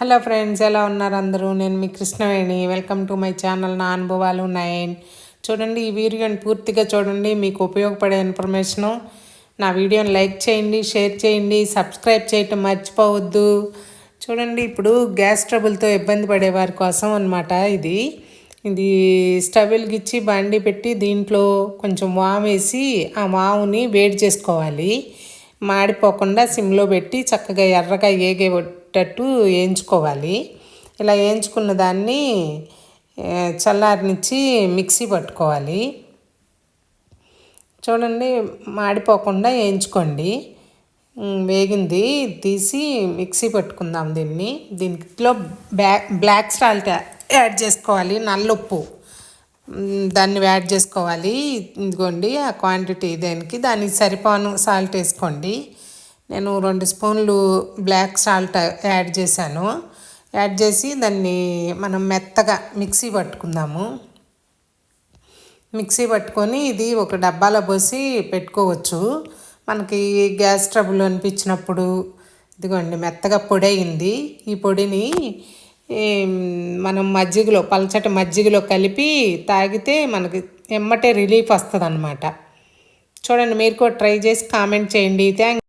Hello friends ఎలా ఉన్నారు అందరూ? నేను మీ Krishnaveni. Welcome to my channel నా అనుభవాలు నైన్ చూడండి ఈ వీడియోని పూర్తిగా చూడండి. మీకు ఉపయోగపడే ఇన్ఫర్మేషను నా వీడియోని లైక్ చేయండి షేర్ చేయండి సబ్స్క్రైబ్ చేయటం మర్చిపోవద్దు. చూడండి ఇప్పుడు గ్యాస్ ట్రబుల్తో ఇబ్బంది పడే వారి కోసం అనమాట ఇది. ఇది స్టవ్ వెలిగించి బండి పెట్టి దీంట్లో కొంచెం వాము వేసి ఆ వాముని వేడి చేసుకోవాలి. మాడిపోకుండా సిమ్లో పెట్టి చక్కగా ఎర్రగా ఏగే పెట్టేటట్టు వేయించుకోవాలి. ఇలా వేయించుకున్న దాన్ని చల్లారినిచ్చి చల్లారనిచ్చి మిక్సీ పట్టుకోవాలి. చూడండి మాడిపోకుండా వేయించుకోండి. వేగింది తీసి మిక్సీ పట్టుకుందాం దీన్ని. దీనిలో బ్లాక్ బ్లాక్ సాల్ట్ యాడ్ చేసుకోవాలి నల్లుప్పు. దాన్ని యాడ్ చేసుకోవాలి. ఇదిగోండి ఆ క్వాంటిటీ దేనికి దానికి సరిపోను సాల్ట్ వేసుకోండి. నేను రెండు స్పూన్లు బ్లాక్ సాల్ట్ యాడ్ చేశాను. యాడ్ చేసి దాన్ని మనం మెత్తగా మిక్సీ పట్టుకుందాము. మిక్సీ పట్టుకొని ఇది ఒక డబ్బాలో పోసి పెట్టుకోవచ్చు. మనకి గ్యాస్ ట్రబుల్ అనిపించినప్పుడు ఇదిగోండి మెత్తగా పొడి అయింది. ఈ పొడిని మనం మజ్జిగలో పలచటి మజ్జిగలో కలిపి తాగితే మనకి ఎమ్మటే రిలీఫ్ వస్తుంది చూడండి మీరు కూడా ట్రై చేసి కామెంట్ చేయండి. థ్యాంక్